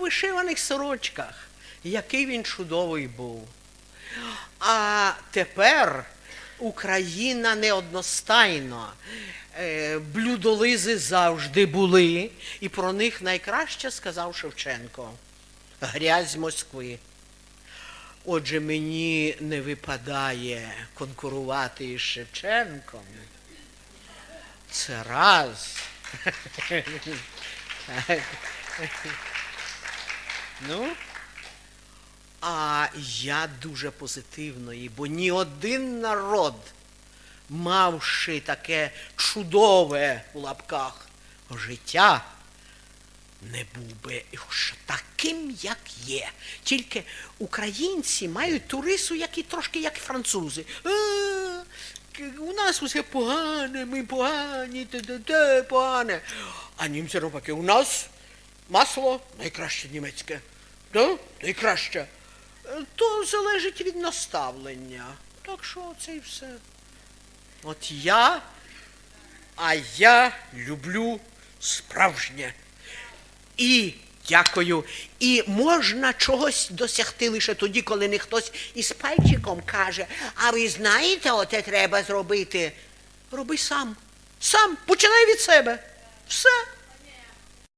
вишиваних сорочках. Який він чудовий був. А тепер Україна неодностайна. Е, Блюдолизи завжди були, і про них найкраще сказав Шевченко. Грязь Москви. Отже, мені не випадає конкурувати із Шевченком. Це раз. Ну, а я дуже позитивної, бо ні один народ, мавши таке чудове у лапках життя, не був би таким, як є. Тільки українці мають ту рису, які трошки як французи. У нас усе погане, ми погані, те, погане. А німці навпаки, у нас масло найкраще німецьке. Да? Найкраще. Е, То залежить від наставлення. Так що це і все. От я, а я люблю справжнє. І дякую. І можна чогось досягти лише тоді, коли не хтось із пальчиком каже, а ви знаєте, оте треба зробити. Роби сам. Сам починай від себе. Все.